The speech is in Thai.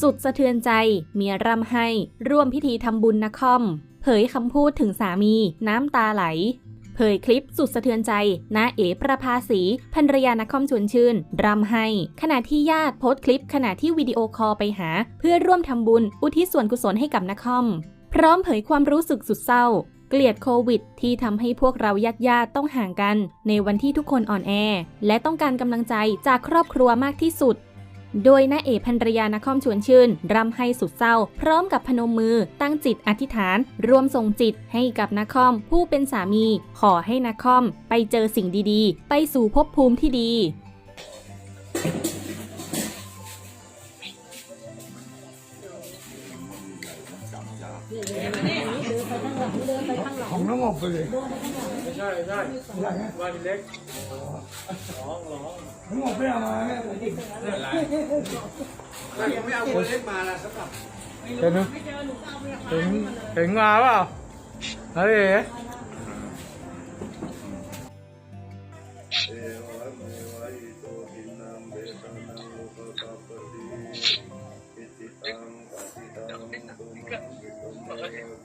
สุดสะเทือนใจเมียร่ำให้ ร่วมพิธีทำบุญนะคอม เผยคำพูดถึงสามีน้ำตาไหล เผยคลิปสุดสะเทือนใจนาเอ๋ประภาสีภรรยานักคอมชวนชื่นรำให้ ขณะที่ญาติโพสต์คลิปขณะที่วิดีโอคอลไปหา เพื่อร่วมทำบุญอุทิศส่วนกุศลให้กับนักคอม พร้อมเผยความรู้สึกสุดเศร้า เกลียดโควิด ที่ทำให้พวกเราญาติญาติๆต้องห่างกัน ในวันที่ทุกคนอ่อนแอ และต้องการกำลังใจจากครอบครัวมากที่สุด โดยน้าเอกภรรยานคอมชวนชื่นรำให้สุดเศร้า พร้อมกับพนมมือตั้งจิตอธิษฐาน รวมส่งจิตให้กับนาคอมผู้เป็นสามี ขอให้นาคอมไปเจอสิ่งดีๆ ไปสู่ภพภูมิที่ดี ของน้องอบไปเลยไม่ใช่ไม่ใช่อะไรนะวันเล็กร้องร้องน้องอบไม่เอามาแม่ถ้ายังไม่เอาคนเล็กมาล่ะสักกับเห็นเห็นเห็นมาเปล่าเฮ้ย